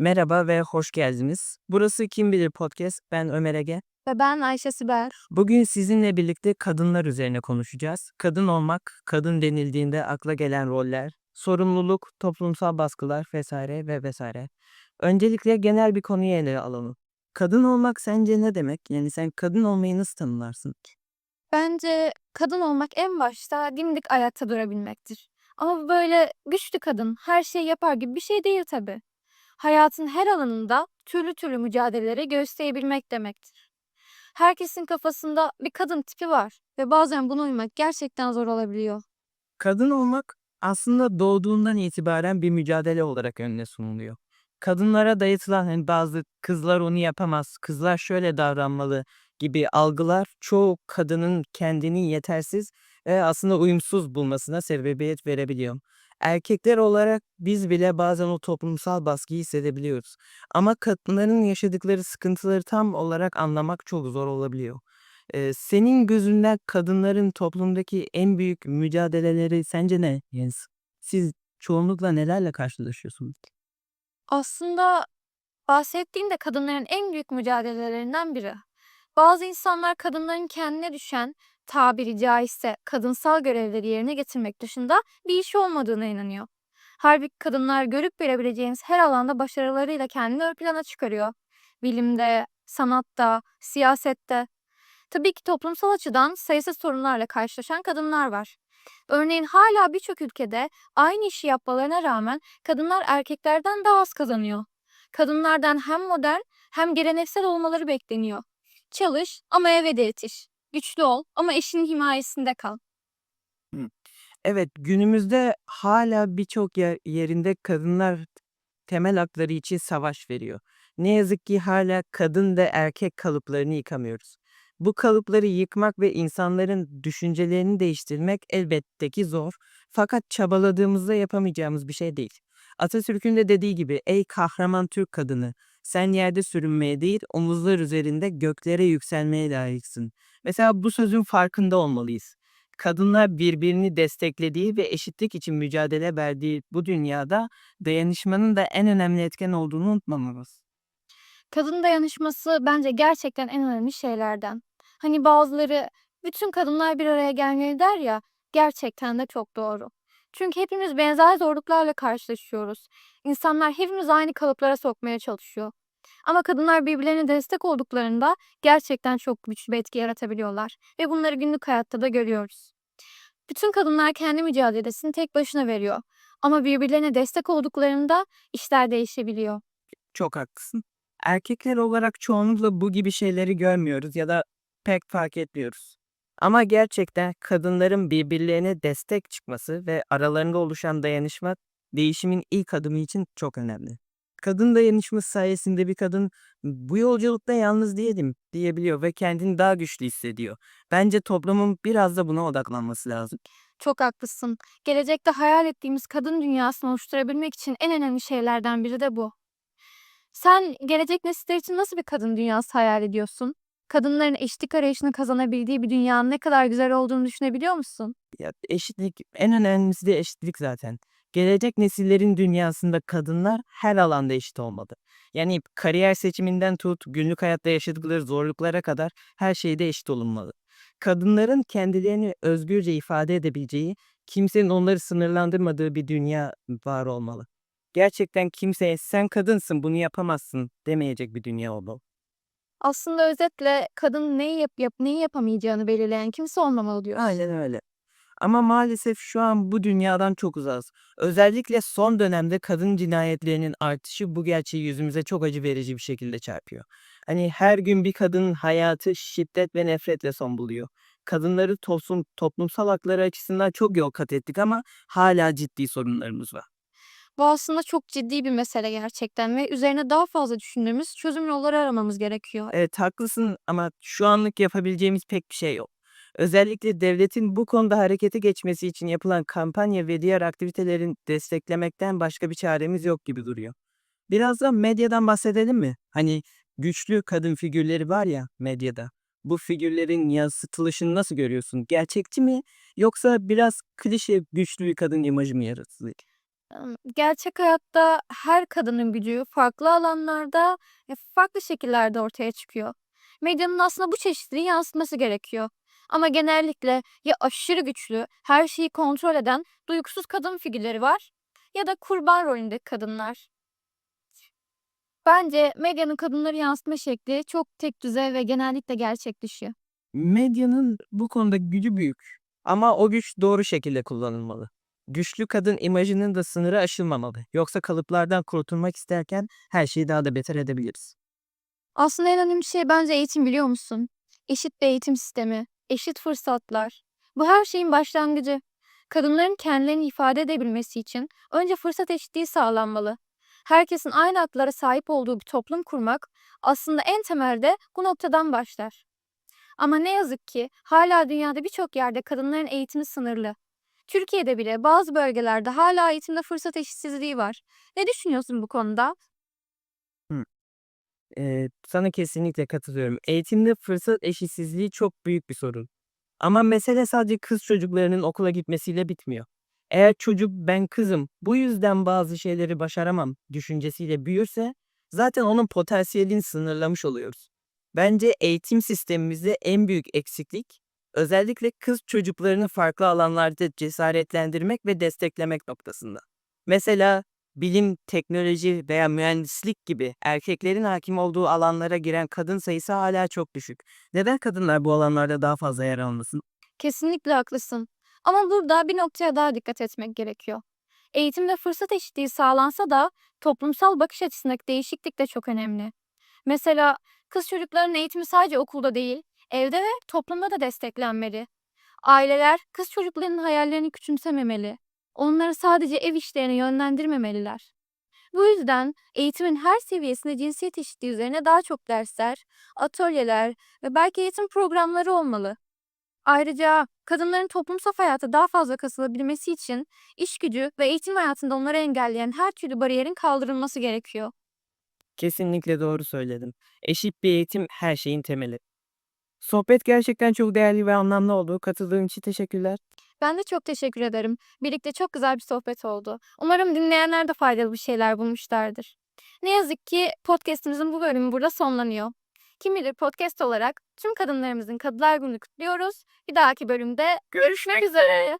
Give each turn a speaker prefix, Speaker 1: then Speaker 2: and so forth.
Speaker 1: Merhaba ve hoş geldiniz. Burası Kim Bilir Podcast. Ben Ömer Ege.
Speaker 2: Ve ben Ayşe Sibel.
Speaker 1: Bugün sizinle birlikte kadınlar üzerine konuşacağız. Kadın olmak, kadın denildiğinde akla gelen roller, sorumluluk, toplumsal baskılar vesaire ve vesaire. Öncelikle genel bir konuyu ele alalım. Kadın olmak sence ne demek? Yani sen kadın olmayı nasıl tanımlarsın?
Speaker 2: Bence kadın olmak en başta dimdik ayakta durabilmektir. Ama böyle güçlü kadın her şeyi yapar gibi bir şey değil tabii. Hayatın her alanında türlü türlü mücadeleleri gösterebilmek demektir. Herkesin kafasında bir kadın tipi var ve bazen buna uymak gerçekten zor olabiliyor.
Speaker 1: Kadın olmak aslında doğduğundan itibaren bir mücadele olarak önüne sunuluyor. Kadınlara dayatılan hani bazı kızlar onu yapamaz, kızlar şöyle davranmalı gibi algılar çoğu kadının kendini yetersiz ve aslında uyumsuz bulmasına sebebiyet verebiliyor. Erkekler olarak biz bile bazen o toplumsal baskıyı hissedebiliyoruz. Ama kadınların yaşadıkları sıkıntıları tam olarak anlamak çok zor olabiliyor. Eee, senin gözünden kadınların toplumdaki en büyük mücadeleleri sence ne Yens? Siz çoğunlukla nelerle karşılaşıyorsunuz?
Speaker 2: Aslında bahsettiğim de kadınların en büyük mücadelelerinden biri. Bazı insanlar kadınların kendine düşen tabiri caizse kadınsal görevleri yerine getirmek dışında bir iş olmadığına inanıyor. Halbuki kadınlar görüp görebileceğimiz her alanda başarılarıyla kendini ön plana çıkarıyor. Bilimde, sanatta, siyasette. Tabii ki toplumsal açıdan sayısız sorunlarla karşılaşan kadınlar var. Örneğin hala birçok ülkede aynı işi yapmalarına rağmen kadınlar erkeklerden daha az kazanıyor. Kadınlardan hem modern hem geleneksel olmaları bekleniyor. Çalış ama eve de yetiş. Güçlü ol ama eşinin himayesinde kal.
Speaker 1: Evet, günümüzde hala birçok yer yerinde kadınlar temel hakları için savaş veriyor. Ne yazık ki hala kadın ve erkek kalıplarını yıkamıyoruz. Bu kalıpları yıkmak ve insanların düşüncelerini değiştirmek elbette ki zor. Fakat çabaladığımızda yapamayacağımız bir şey değil. Atatürk'ün de dediği gibi ey kahraman Türk kadını sen yerde sürünmeye değil omuzlar üzerinde göklere yükselmeye layıksın. Mesela bu sözün farkında olmalıyız. Kadınlar birbirini desteklediği ve eşitlik için mücadele verdiği bu dünyada dayanışmanın da en önemli etken olduğunu unutmamamız.
Speaker 2: Kadın dayanışması bence gerçekten en önemli şeylerden. Hani bazıları bütün kadınlar bir araya gelmeli der ya, gerçekten de çok doğru. Çünkü hepimiz benzer zorluklarla karşılaşıyoruz. İnsanlar hepimiz aynı kalıplara sokmaya çalışıyor. Ama kadınlar birbirlerine destek olduklarında gerçekten çok güçlü bir etki yaratabiliyorlar. Ve bunları günlük hayatta da görüyoruz. Bütün kadınlar kendi mücadelesini tek başına veriyor. Ama birbirlerine destek olduklarında işler değişebiliyor.
Speaker 1: Çok haklısın. Erkekler olarak çoğunlukla bu gibi şeyleri görmüyoruz ya da pek fark etmiyoruz. Ama gerçekten kadınların birbirlerine destek çıkması ve aralarında oluşan dayanışma değişimin ilk adımı için çok önemli. Kadın dayanışması sayesinde bir kadın bu yolculukta yalnız değilim diyebiliyor ve kendini daha güçlü hissediyor. Bence toplumun biraz da buna odaklanması lazım.
Speaker 2: Çok haklısın. Gelecekte hayal ettiğimiz kadın dünyasını oluşturabilmek için en önemli şeylerden biri de bu. Sen gelecek nesiller için nasıl bir kadın dünyası hayal ediyorsun? Kadınların eşitlik arayışını kazanabildiği bir dünyanın ne kadar güzel olduğunu düşünebiliyor musun?
Speaker 1: Ya eşitlik en önemlisi de eşitlik zaten. Gelecek nesillerin dünyasında kadınlar her alanda eşit olmalı. Yani kariyer seçiminden tut, günlük hayatta yaşadıkları zorluklara kadar her şeyde eşit olunmalı. Kadınların kendilerini özgürce ifade edebileceği, kimsenin onları sınırlandırmadığı bir dünya var olmalı. Gerçekten kimseye sen kadınsın bunu yapamazsın demeyecek bir dünya olmalı.
Speaker 2: Aslında özetle kadın neyi yap, yap neyi yapamayacağını belirleyen kimse olmamalı diyorsun.
Speaker 1: Aynen öyle. Ama maalesef şu an bu dünyadan çok uzağız. Özellikle son dönemde kadın cinayetlerinin artışı bu gerçeği yüzümüze çok acı verici bir şekilde çarpıyor. Hani her gün bir kadının hayatı şiddet ve nefretle son buluyor. Kadınları toplum, toplumsal hakları açısından çok yol kat ettik ama hala ciddi sorunlarımız var.
Speaker 2: Bu aslında çok ciddi bir mesele gerçekten ve üzerine daha fazla düşündüğümüz çözüm yolları aramamız gerekiyor.
Speaker 1: Evet haklısın ama şu anlık yapabileceğimiz pek bir şey yok. Özellikle devletin bu konuda harekete geçmesi için yapılan kampanya ve diğer aktivitelerin desteklemekten başka bir çaremiz yok gibi duruyor. Biraz da medyadan bahsedelim mi? Hani güçlü kadın figürleri var ya medyada. Bu figürlerin yansıtılışını nasıl görüyorsun? Gerçekçi mi yoksa biraz klişe güçlü bir kadın imajı mı yaratılıyor?
Speaker 2: Gerçek hayatta her kadının gücü farklı alanlarda ve farklı şekillerde ortaya çıkıyor. Medyanın aslında bu çeşitliliği yansıtması gerekiyor. Ama genellikle ya aşırı güçlü, her şeyi kontrol eden duygusuz kadın figürleri var ya da kurban rolündeki kadınlar. Bence medyanın kadınları yansıtma şekli çok tekdüze ve genellikle gerçek dışı.
Speaker 1: Medyanın bu konuda gücü büyük ama o güç doğru şekilde kullanılmalı. Güçlü kadın imajının da sınırı aşılmamalı. Yoksa kalıplardan kurtulmak isterken her şeyi daha da beter edebiliriz.
Speaker 2: Aslında en önemli şey bence eğitim biliyor musun? Eşit bir eğitim sistemi, eşit fırsatlar. Bu her şeyin başlangıcı. Kadınların kendilerini ifade edebilmesi için önce fırsat eşitliği sağlanmalı. Herkesin aynı haklara sahip olduğu bir toplum kurmak aslında en temelde bu noktadan başlar. Ama ne yazık ki hala dünyada birçok yerde kadınların eğitimi sınırlı. Türkiye'de bile bazı bölgelerde hala eğitimde fırsat eşitsizliği var. Ne düşünüyorsun bu konuda?
Speaker 1: Eee, sana kesinlikle katılıyorum. Eğitimde fırsat eşitsizliği çok büyük bir sorun. Ama mesele sadece kız çocuklarının okula gitmesiyle bitmiyor. Eğer çocuk ben kızım, bu yüzden bazı şeyleri başaramam düşüncesiyle büyürse zaten onun potansiyelini sınırlamış oluyoruz. Bence eğitim sistemimizde en büyük eksiklik özellikle kız çocuklarını farklı alanlarda cesaretlendirmek ve desteklemek noktasında. Mesela bilim, teknoloji veya mühendislik gibi erkeklerin hakim olduğu alanlara giren kadın sayısı hala çok düşük. Neden kadınlar bu alanlarda daha fazla yer almasın?
Speaker 2: Kesinlikle haklısın. Ama burada bir noktaya daha dikkat etmek gerekiyor. Eğitimde fırsat eşitliği sağlansa da toplumsal bakış açısındaki değişiklik de çok önemli. Mesela kız çocukların eğitimi sadece okulda değil, evde ve toplumda da desteklenmeli. Aileler kız çocuklarının hayallerini küçümsememeli. Onları sadece ev işlerine yönlendirmemeliler. Bu yüzden eğitimin her seviyesinde cinsiyet eşitliği üzerine daha çok dersler, atölyeler ve belki eğitim programları olmalı. Ayrıca kadınların toplumsal hayata daha fazla kasılabilmesi için iş gücü ve eğitim hayatında onları engelleyen her türlü bariyerin kaldırılması gerekiyor.
Speaker 1: Kesinlikle doğru söyledin. Eşit bir eğitim her şeyin temeli. Sohbet gerçekten çok değerli ve anlamlı oldu. Katıldığın için teşekkürler.
Speaker 2: Ben de çok teşekkür ederim. Birlikte çok güzel bir sohbet oldu. Umarım dinleyenler de faydalı bir şeyler bulmuşlardır. Ne yazık ki podcast'imizin bu bölümü burada sonlanıyor. Kim bilir podcast olarak tüm kadınlarımızın Kadılar Günü kutluyoruz. Bir dahaki bölümde görüşmek üzere.